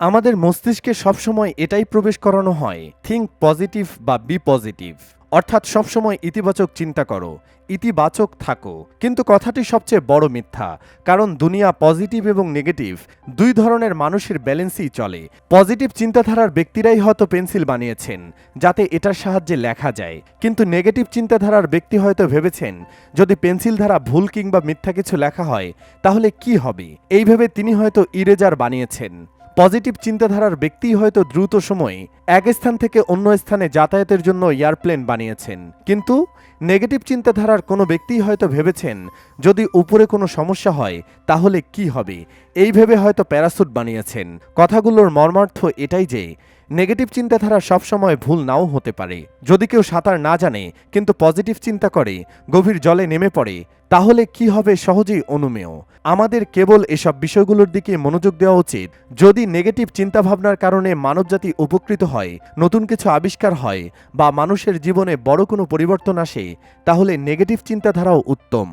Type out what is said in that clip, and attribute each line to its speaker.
Speaker 1: আমাদের মস্তিষ্কে সবসময় এটাই প্রবেশ করানো হয় থিঙ্ক পজিটিভ বা বি পজিটিভ অর্থাৎ সবসময় ইতিবাচক চিন্তা করো, ইতিবাচক থাকো। কিন্তু কথাটি সবচেয়ে বড় মিথ্যা, কারণ দুনিয়া পজিটিভ এবং নেগেটিভ দুই ধরনের মানুষের ব্যালেন্সই চলে। পজিটিভ চিন্তাধারার ব্যক্তিরাই হয়তো পেন্সিল বানিয়েছেন, যাতে এটার সাহায্যে লেখা যায়। কিন্তু নেগেটিভ চিন্তাধারার ব্যক্তি হয়তো ভেবেছেন, যদি পেন্সিল দ্বারা ভুল কিংবা মিথ্যা কিছু লেখা হয়, তাহলে কি হবে? এই ভেবে তিনি হয়তো ইরেজার বানিয়েছেন। পজিটিভ চিন্তাধারার ব্যক্তি হয়তো দ্রুত সময়ে এক স্থান থেকে অন্য স্থানে যাতায়াতের জন্য এয়ারপ্লেন বানিয়েছেন। কিন্তু নেগেটিভ চিন্তাধারার কোনো ব্যক্তি হয়তো ভেবেছেন, যদি উপরে কোনো সমস্যা হয়, তাহলে কি হবে? এই ভেবে হয়তো প্যারাসুট বানিয়েছেন। কথাগুলোর মর্মার্থ এটাই যে নেগেটিভ চিন্তাধারা সবসময় ভুল নাও হতে পারে। যদি কেউ সাঁতার না জানে, কিন্তু পজিটিভ চিন্তা করে, গভীর জলে নেমে পড়ে, তাহলে কি হবে সহজেই অনুমেয়? আমাদের কেবল এসব বিষয়গুলোর দিকে মনোযোগ দেওয়া উচিত। যদি নেগেটিভ চিন্তাভাবনার কারণে মানবজাতি উপকৃত হয়, নতুন কিছু আবিষ্কার হয়, বা মানুষের জীবনে বড় কোনো পরিবর্তন আসে, তাহলে নেগেটিভ চিন্তাধারাও উত্তম।